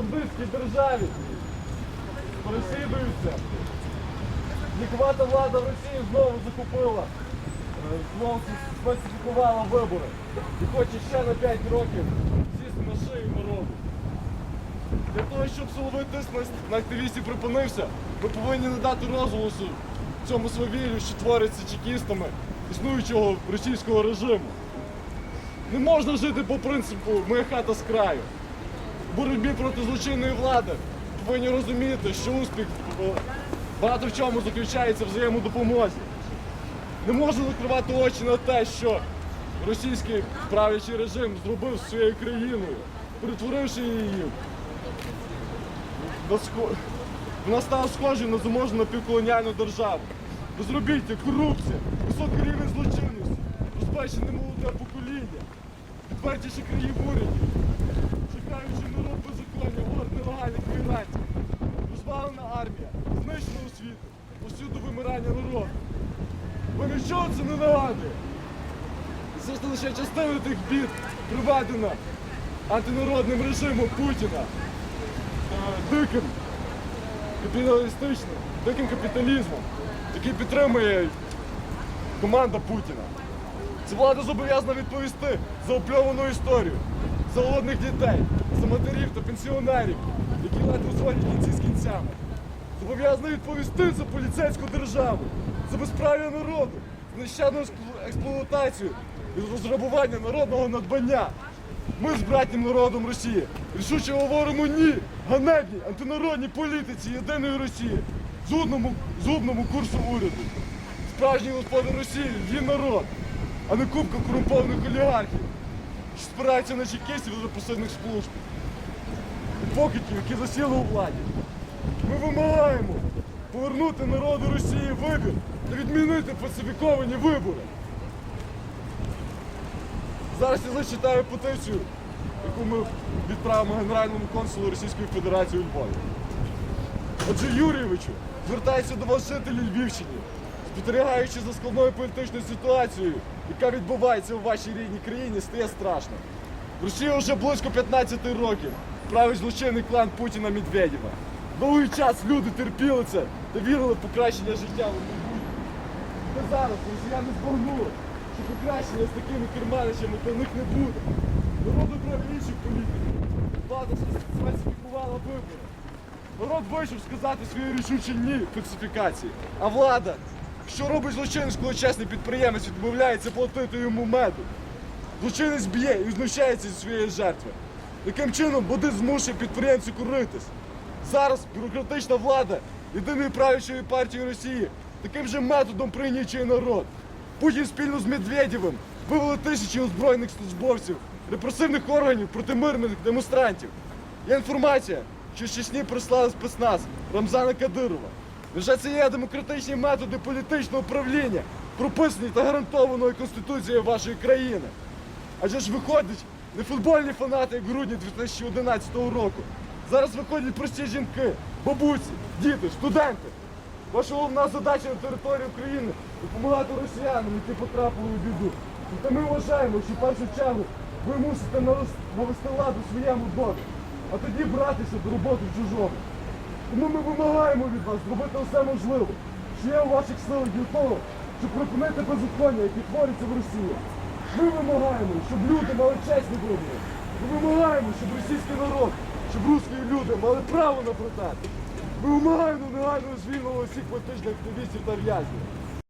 бандитській державі переслідуються. Лікувата влада в Росії знову закупила, е, знову специфікувала вибори. І хоче ще на 5 років сісти на шию народу. Для того, щоб силовий тиск на активістів припинився, ми повинні надати розголосу цьому свавіллю, що твориться чекістами існуючого російського режиму. Не можна жити по принципу моя хата з краю. Боротьбі проти злочинної влади повинні розуміти, що успіх е, багато в чому заключається в взаємодопомозі. Не можна закривати очі на те, що російський правлячий режим зробив з своєю країною, перетворивши її на вона стала схожою на заможну напівколоніальну державу. Безробіття, корупція, високий рівень злочинності, розбачене молоде покоління, відверті шахраї в шукаючи народ беззаконня, орд нелегальних мігрантів, розвалена армія, знищена освіта, повсюду вимирання народу. Ви нічого це не нагадує. Це ж лише частина тих бід, приведена антинародним режимом Путіна диким капіталістичним, диким капіталізмом, який підтримує команда Путіна. Ця влада зобов'язана відповісти за опльовану історію, за голодних дітей, за та пенсіонерів, які ледве зводять кінці з кінцями. Зобов'язана відповісти за поліцейську державу, за безправ'я народу, за нещадну експлуатацію і розграбування народного надбання. Ми з братнім народом Росії рішуче говоримо ні ганебній антинародній політиці єдиної Росії, зубному, зубному курсу уряду. Справжній господар Росії є народ, а не купка корумпованих олігархів, спираються на чекістів за посильних служб. І покидьків, які засіли у владі. Ми вимагаємо повернути народу Росії вибір та відмінити фальсифіковані вибори. Зараз я зачитаю петицію, яку ми відправимо Генеральному консулу Російської Федерації у Львові. Отже, Юрійовичу, звертаюся до вас жителі Львівщини, спостерігаючи за складною політичною ситуацією, яка відбувається у вашій рідній країні, стає страшно. В Росії вже близько 15 років править злочинний клан Путіна Медведєва. Довгий час люди терпіли це та вірили в покращення життя в. Та зараз росіяни збагнули, що покращення з такими керманичами для них не буде. Народу треба інших політиків. Влада сфальсифікувала вибори. Народ вийшов сказати своє рішуче ні фальсифікації. А влада, що робить злочинець, коли чесний підприємець відмовляється платити йому меду? Злочинець б'є і знущається зі своєї жертви. Яким чином буде змушує підприємцю коритись? Зараз бюрократична влада єдиної правлячої партії Росії таким же методом прийнячує народ. Путін спільно з Медведєвим вивели тисячі озброєних службовців, репресивних органів проти мирних демонстрантів. Є інформація, що з Чечні прислали спецназ Рамзана Кадирова. Невже це є демократичні методи політичного управління, прописані та гарантованої Конституцією вашої країни? Адже ж виходять не футбольні фанати, як в грудні 2011 року. Зараз виходять прості жінки, бабусі, діти, студенти. Ваша головна задача на території України допомагати росіянам, які потрапили у біду. І ми вважаємо, що в першу чергу ви мусите навести лад у своєму домі, а тоді братися до роботи в чужому. Тому ми вимагаємо від вас зробити все можливе, що є у ваших силах для того, щоб припинити беззаконня, які творяться в Росії. Ми вимагаємо, щоб люди мали чесні вибори. Ми вимагаємо, щоб російський народ, щоб русські люди мали право на протест. Ми вимагаємо негайного звільнення усіх політичних активістів та в'язнів.